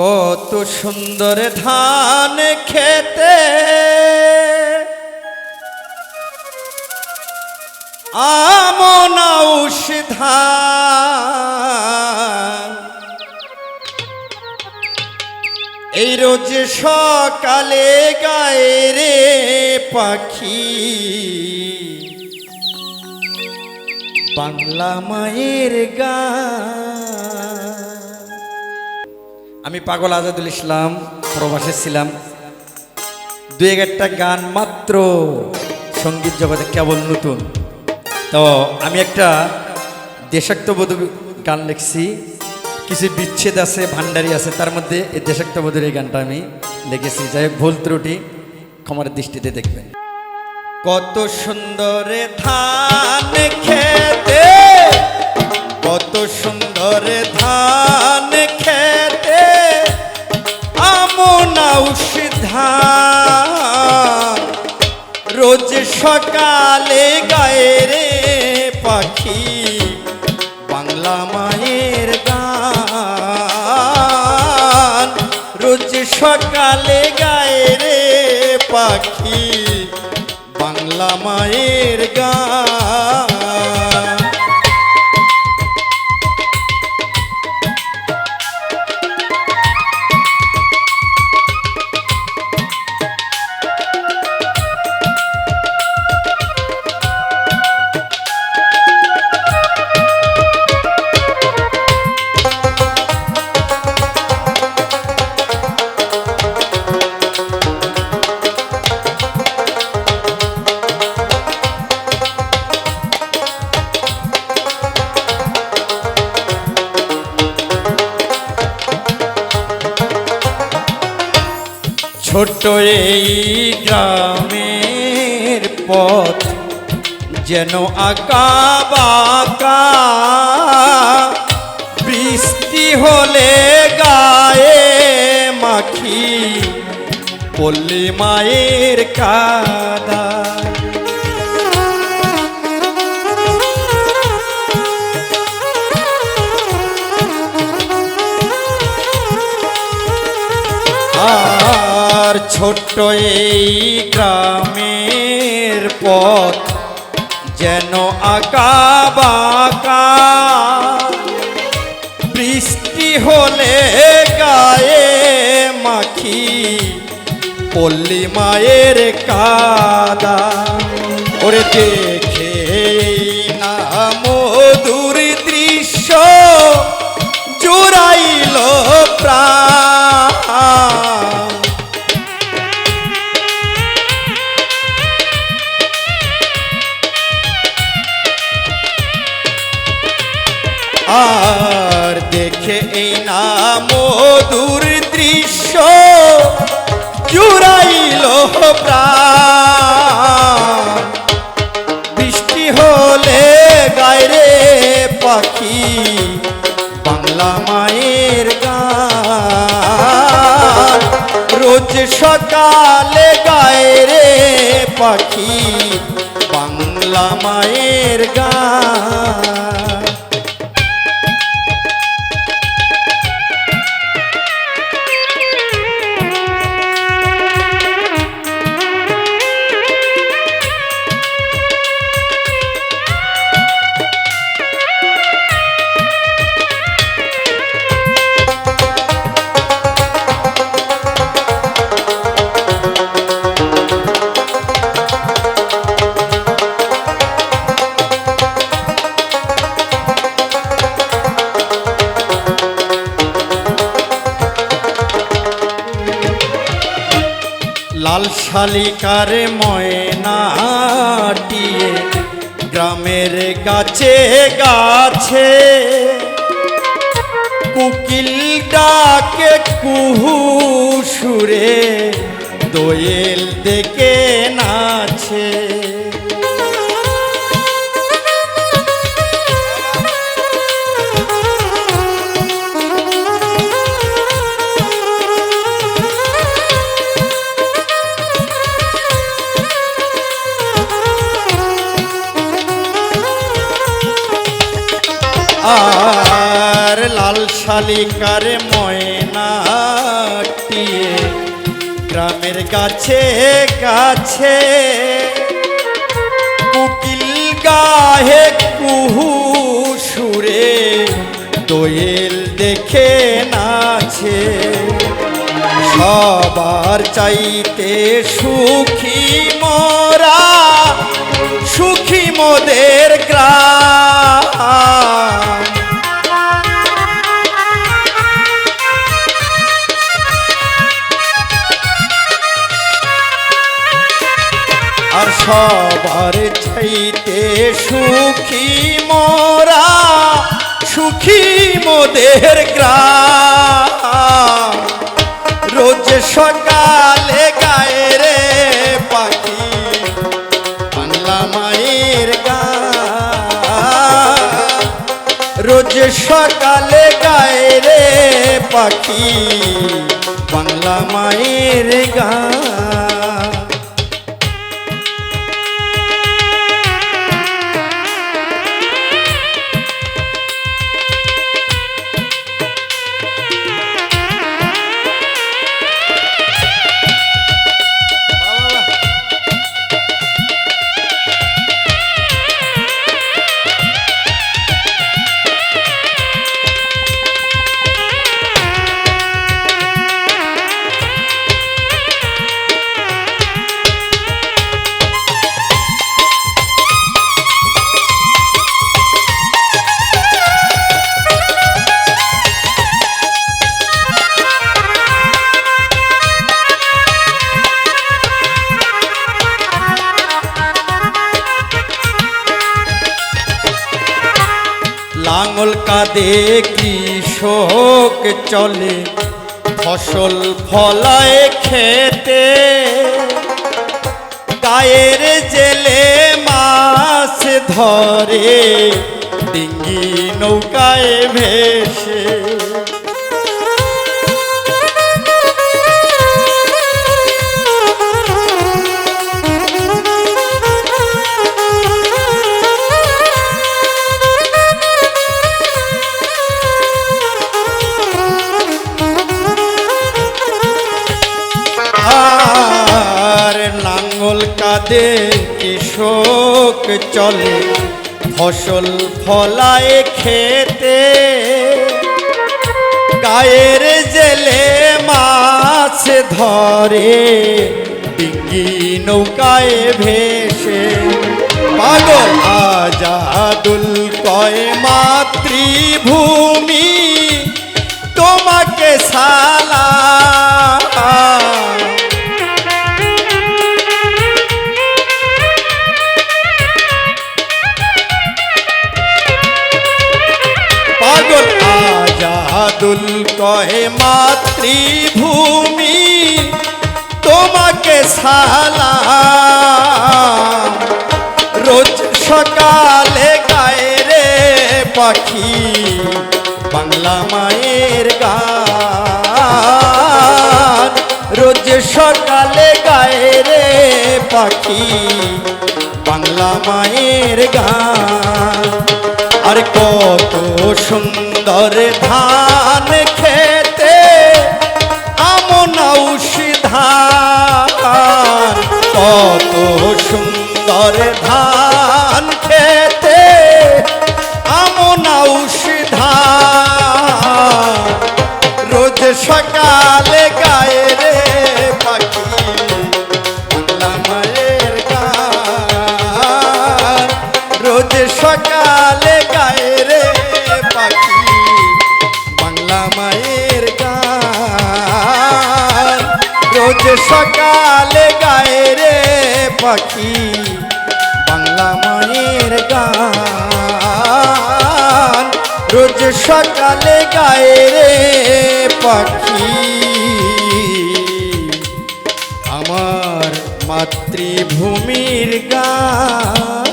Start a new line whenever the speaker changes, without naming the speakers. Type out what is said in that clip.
কত সুন্দর ধান খেতে। আমন ধান এই রোজ সকালে গায়ে রে পাখি। বাংলা মায়ের গান। আমি পাগল আজাদুল ইসলাম, প্রবাসে ছিলাম। দু এক একটা গান মাত্র সংগীত জগতে কেবল নতুন। তো আমি একটা দেশাত্মবোধ গান লিখছি। কিছু বিচ্ছেদ আছে ভান্ডারি আছে, তার মধ্যে এই দেশাত্মবোধের এই গানটা আমি লিখেছি। যাই হোক, ভুল ত্রুটি, ক্ষমার দৃষ্টিতে দেখবেন। কত সুন্দর ধান খেতে সকালে গায়ে রে পাখি বাংলা মায়ের গান। এই গ্রামের পথ যেন আঁকা বাঁকা। বৃষ্টি হলে গায়ে মাখি পল্লী মায়ের কাদা আর ছোট্ট এই গ্রামের পথ যেন আঁকা বাঁকা। বৃষ্টি হলে গায়ে মাখি, পল্লী মায়ের কাদা। ওরে দেখে মধুর দৃশ্য জুড়াইল বৃষ্টি হলে গায়রে পাখি বাংলা মায়ের গান। রোজ সকালে গায়রে পাখি বাংলা মায়ের গান। লাল শালিকার ময়নাটিয়ে গ্রামের গাছে গাছে কুকিল ডাকে কুহু সুরে দোয়েল দেখে নাছে আর লাল শালিকার ময়নাটিয়ে গ্রামের কাছে কাছে। কুকিল গাহে কুহু সুরে, দোয়েল দেখে নাছে সবার চাইতে সুখী মন সবার চাইতে সুখী মোরা, সুখী মোদের গ্রাম। রোজ সকালে গায়ে রে পাখি বাংলা মায়ের রোজ সকালে গায়ে রে পাখি বাংলা মায়ের গান। লাঙল শোক চলে। ফসল ফলায় খেতে। গায়ের জেলে মাছ ধরে। ডিঙ্গি নৌকায় ভেসে। কাঁদে কৃষক চলে, ফসল ফলায় খেতে। গায়ের জেলে মাছ ধরে, ডিঙ্গি নৌকায় ভেসে। পাগল আজাদুল কয় মাতৃভূমি। আজাদুল কহে মাতৃভূমি, তোমাকে সালা রোজ সকালে গায়ে রে পাখি, বাংলা মায়ের গান। রোজ সকালে গায়ে রে পাখি, বাংলা মায়ের গান। আর কত সুন্দর ধান সকালে গায়ে রে পাখি, বাংলা মায়ের গান। রোজ সকালে গায়ে রে পাখি, আমার মাতৃভূমির গান।